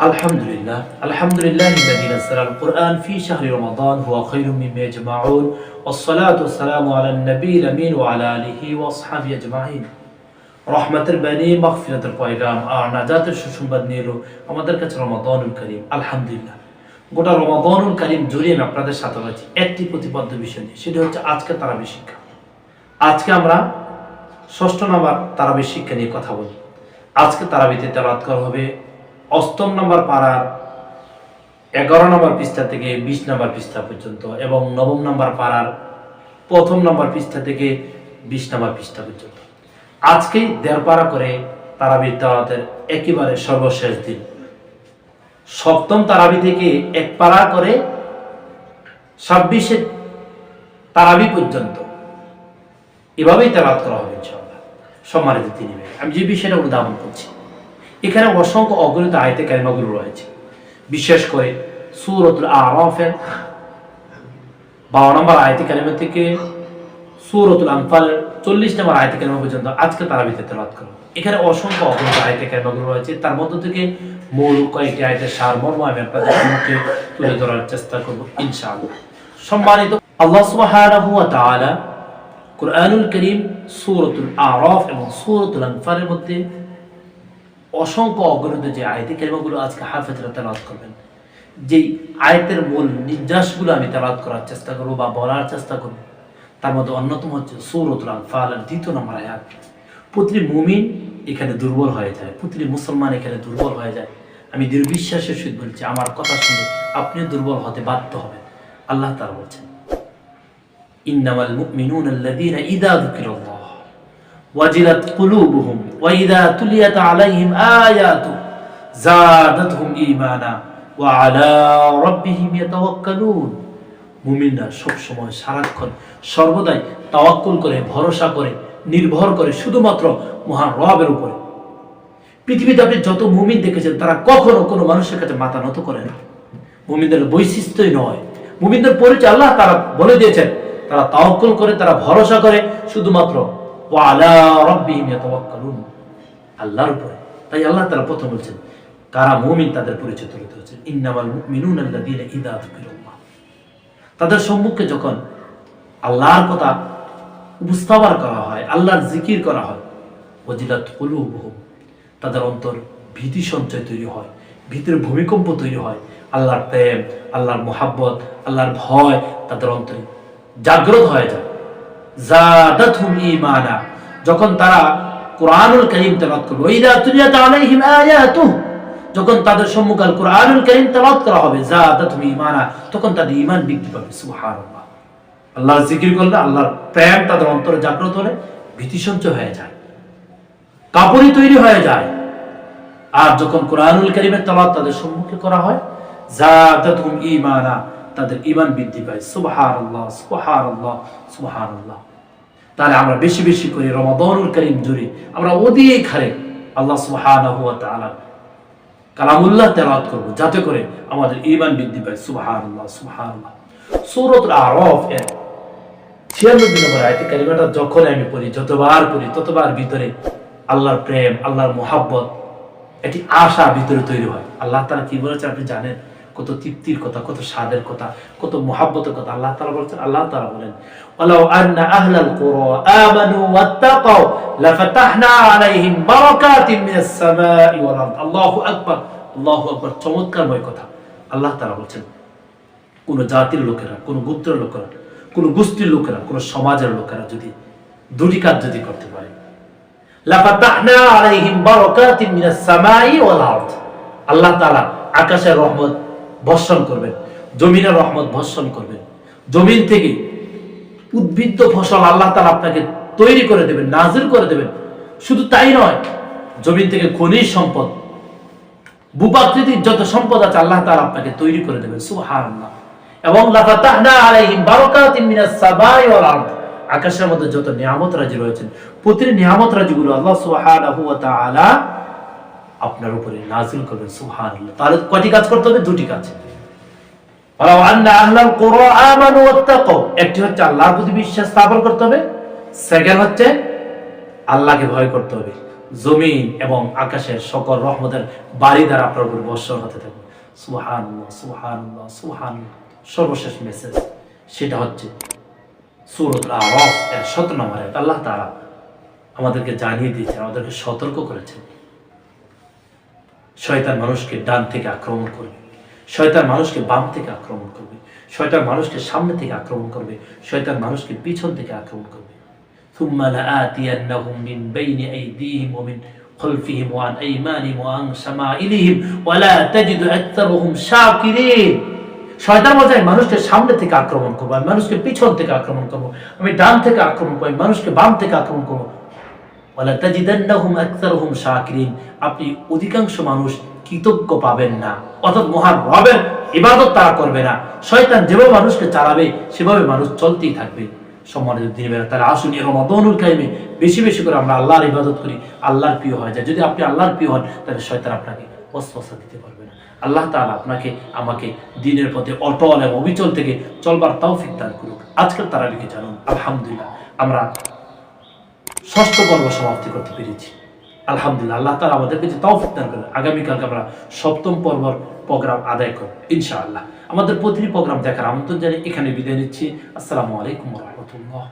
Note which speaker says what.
Speaker 1: الحمد لله الحمد لله الذي نزل القرآن في شهر رمضان هو خير مما يجمعون والصلاة والسلام على النبي الأمين وعلى آله وأصحابه أجمعين রহমতের বাণী মাগফিরাতের পয়গাম আর নাজাতের সুসংবাদ নিয়ে এলো আমাদের কাছে রমাদানুল করিম আলহামদুলিল্লাহ গোটা রমাদানুল করিম জুড়ে আমি আপনাদের সাথে রয়েছি একটি প্রতিবদ্ধ বিষয় নিয়ে সেটি হচ্ছে আজকে তারাবি শিক্ষা আজকে আমরা ষষ্ঠ নম্বর তারাবি শিক্ষা নিয়ে কথা বলি আজকে তারাবিতে তেলাত করা হবে অষ্টম নম্বর পাড়ার এগারো নম্বর পৃষ্ঠা থেকে বিশ নম্বর পৃষ্ঠা পর্যন্ত এবং নবম নম্বর পাড়ার প্রথম নম্বর পৃষ্ঠা থেকে বিশ নম্বর পৃষ্ঠা পর্যন্ত। আজকেই দেড় পাড়া করে তারাবির তারাতের একেবারে সর্বশেষ দিন। সপ্তম তারাবি থেকে এক পাড়া করে ছাব্বিশে তারাবি পর্যন্ত। এভাবেই তেলাত করা হবে ইনশাআল্লাহ। সম্মানিত তিনি আমি যে বিষয়টা উদাহরণ করছি। এখানে অসংখ্য অগণিত আয়তে ক্যারিমাগুলো রয়েছে। বিশেষ করে সুরতুল আরফের বারো নম্বর আয়তে ক্যারিমা থেকে সুরতুল আনফালের চল্লিশ নম্বর আয়তে ক্যারিমা পর্যন্ত আজকে তারা ভিতরে তেলাত করো এখানে অসংখ্য অগণিত আয়তে ক্যারিমাগুলো রয়েছে। তার মধ্য থেকে মূল কয়েকটি আয়তের সারমর্ম আমি আপনাদের সম্মুখে তুলে ধরার চেষ্টা করব ইনশাআল্লাহ। সম্মানিত আল্লাহ সুবহানাহু ওয়া কুরআনুল করিম সূরাতুল আরাফ এবং সূরাতুল আনফালের মধ্যে অসংখ্য অগণিত যে আয়তে কেরিমাগুলো আজকে হাফেজরা তেলাত করবেন। যেই আয়তের মূল নির্যাসগুলো আমি তেলাত করার চেষ্টা করব বা বলার চেষ্টা করব, তার মধ্যে অন্যতম হচ্ছে সৌরতুল আনফাল দ্বিতীয় নম্বর আয়াত। প্রতিটি মুমিন এখানে দুর্বল হয়ে যায়, প্রতিটি মুসলমান এখানে দুর্বল হয়ে যায়। আমি দৃঢ়বিশ্বাসের সহিত বলছি, আমার কথা শুনে আপনি দুর্বল হতে বাধ্য হবেন। আল্লাহ তারা বলছেন, ইন্নামাল মুমিনুনা আল্লাযীনা ইযা যুকিরাল্লাহ। ওয়াজিলাত কুলুবুহুম, ওয়া ইযা তুলিয়াত আলাইহিম আয়াতু, জাদাতহুম ঈমানা, ওয়া আলা রাব্বিহিম ইয়াতাওয়াক্কালুন। মুমিনরা সবসময় সারাক্ষণ সর্বদাই তাওয়াক্কুল করে, ভরসা করে, নির্ভর করে শুধুমাত্র মহান রবের উপরে। পৃথিবীতে আপনি যত মুমিন দেখেছেন, তারা কখনো কোনো মানুষের কাছে মাথা নত করে না। মুমিনদের বৈশিষ্ট্যই নয়। মুমিনদের পরিচয় আল্লাহ তারা বলে দিয়েছেন, তারা তাওকল করে, তারা ভরসা করে, শুধুমাত্র ওয়ালা রব্বিহিম ইয়াতাওয়াক্কালুন। আল্লাহর উপরে। তাই আল্লাহ তাআলা প্রথম বলছেন, কারা মুমিন তাদের পরিচয় তুলে ধরেছেন ইন্নামাল মুমিনুনা আল্লাযীনা ইযা যুকিরাল্লাহ। তাদের সম্মুখে যখন আল্লাহর কথা উপস্থাপন করা হয়, আল্লাহর জিকির করা হয়, ওয়াজিলাত কুলুবুহুম। তাদের অন্তর ভীতি সঞ্চয় তৈরি হয়, ভিতরে ভূমিকম্প তৈরি হয়। আল্লাহর প্রেম, আল্লাহর মোহাব্বত, আল্লাহর ভয় তাদের অন্তরে জাগ্রত হয়ে যায়। যখন তারা কোরআনুল কারীম তেলাওয়াত করবে যখন তাদের সম্মুখে কোরআনুল কারীম করা হবে তখন তাদের বৃদ্ধি পাবে জিকির করলে আল্লাহর প্রেম তাদের অন্তরে জাগ্রত হলে ভীতি সঞ্চয় হয়ে যায়, কাপড়ই তৈরি হয়ে যায়। আর যখন কোরআনুল কারীমের তেলাওয়াত তাদের সম্মুখে করা হয়, জাদাতহুম ঈমানা তাদের ইমান বৃদ্ধি পায়। সুবাহার আল্লাহ সুবাহার আল্লাহ সুবাহার আল্লাহ তাহলে আমরা বেশি বেশি করে রমাদানুল করিম জুড়ে আমরা অধিক হারে আল্লাহ তাআলা কালামুল্লাহ তেলাওয়াত করব, যাতে করে আমাদের ইমান বৃদ্ধি পায়। সুবহানাল্লাহ সুবহানাল্লাহ। সূরাতুল আরাফ এর 96 নম্বর আয়াতে কারিমাটা যখন আমি পড়ি, যতবার পড়ি, ততবার ভিতরে আল্লাহর প্রেম, আল্লাহর মোহাব্বত, একটি আশা ভিতরে তৈরি হয়। আল্লাহ তারা কি বলেছে আপনি জানেন? কত তৃপ্তির কথা, কত স্বাদের কথা, কত মোহাব্বতের কথা আল্লাহ তাআলা বলেছেন, আল্লাহ তালা বলেন আহলাল কুরা আমানু ওয়াত্তাকাউ লাফাতাহনা আলাইহিম বারাকাতিন মিনাস সামাই ওয়াল আরদ। আল্লাহু আকবার আল্লাহু আকবার, চমৎকারময় কথা আল্লাহ বলেছেন। কোন জাতির লোকেরা, কোন গোত্রের লোকেরা, কোন গোষ্ঠীর লোকেরা, কোন সমাজের লোকেরা যদি দুটি কাজ যদি করতে পারে, লাফাতাহনা আলাইহিম বারাকাতিন মিনাস সামাই ওয়াল আল্লাহ তাআলা আকাশের রহমত বর্ষণ করবেন। জমিনের রহমত বর্ষণ করবেন। জমিন থেকে উদ্ভিদ ফসল আল্লাহ তালা আপনাকে তৈরি করে দেবেন নাজির করে দেবেন। শুধু তাই নয়, জমিন থেকে খনিজ সম্পদ ভূপাকৃতির যত সম্পদ আছে আল্লাহ তালা আপনাকে তৈরি করে দেবেন। সুবহানাল্লাহ। এবং আকাশের মধ্যে যত নিয়ামত রাজি রয়েছেন, প্রতিটি নিয়ামত রাজিগুলো আল্লাহ তাআলা আপনার উপরে নাজিল করবেন, সুবহানাল্লাহ। তাহলে কয়টি কাজ করতে হবে? দুটি কাজ। একটি হচ্ছে আল্লাহর প্রতি বিশ্বাস স্থাপন করতে হবে। সেকেন্ড হচ্ছে আল্লাহকে ভয় করতে হবে। জমিন এবং আকাশের সকল রহমতের বাড়ি দ্বারা আপনার বর্ষণ হতে থাকবে। সুহান সুহান সুহান সর্বশেষ মেসেজ সেটা হচ্ছে সুরত নম্বর। আল্লাহ তারা আমাদেরকে জানিয়ে দিয়েছেন, আমাদেরকে সতর্ক করেছেন। শয়তান মানুষকে ডান থেকে আক্রমণ করবে শয়তান মানুষকে বাম থেকে আক্রমণ করবে শয়তান মানুষকে সামনে থেকে আক্রমণ করবে শয়তান মানুষকে পিছন থেকে আক্রমণ করবে ثم لآتينهم من بين أيديهم ومن خلفهم وعن أيمانهم وعن شمائلهم ولا تجد أكثرهم شاكرين শয়তান বলছে আমি মানুষকে সামনে থেকে আক্রমণ করবো আমি মানুষকে পিছন থেকে আক্রমণ করবো আমি ডান থেকে আক্রমণ করবো আমি মানুষকে বাম থেকে আক্রমণ করবো আপনি অধিকাংশ মানুষ কৃতজ্ঞ পাবেন না, অর্থাৎ মহান রবের ইবাদত তারা করবে না। শয়তান যেভাবে মানুষকে চালাবে, সেভাবে মানুষ চলতেই থাকবে। সম্মানিত দিনে বেলা তারা আসুন এই রমাদনুল কাইমে বেশি বেশি করে আমরা আল্লাহর ইবাদত করি, আল্লাহর প্রিয় হয়ে যায়। যদি আপনি আল্লাহর প্রিয় হন, তাহলে শয়তান আপনাকে অস্পষ্ট দিতে পারবে না। আল্লাহ তাআলা আপনাকে, আমাকে দিনের পথে অটল এবং অবিচল থেকে চলবার তাও দান করুক। আজকের তারাবিকে জানুন, আলহামদুলিল্লাহ। আমরা ষষ্ঠ পর্ব সমাপ্তি করতে পেরেছি। আলহামদুলিল্লাহ, আল্লাহ তালা আমাদেরকে যে তৌফিক দান করেন, আগামীকালকে আমরা সপ্তম পর্বর প্রোগ্রাম আদায় করব, ইনশাআল্লাহ। আমাদের প্রতিটি প্রোগ্রাম দেখার আমন্ত্রণ জানিয়ে এখানে বিদায় নিচ্ছি। আসসালামু আলাইকুম রহমতুল্লাহ।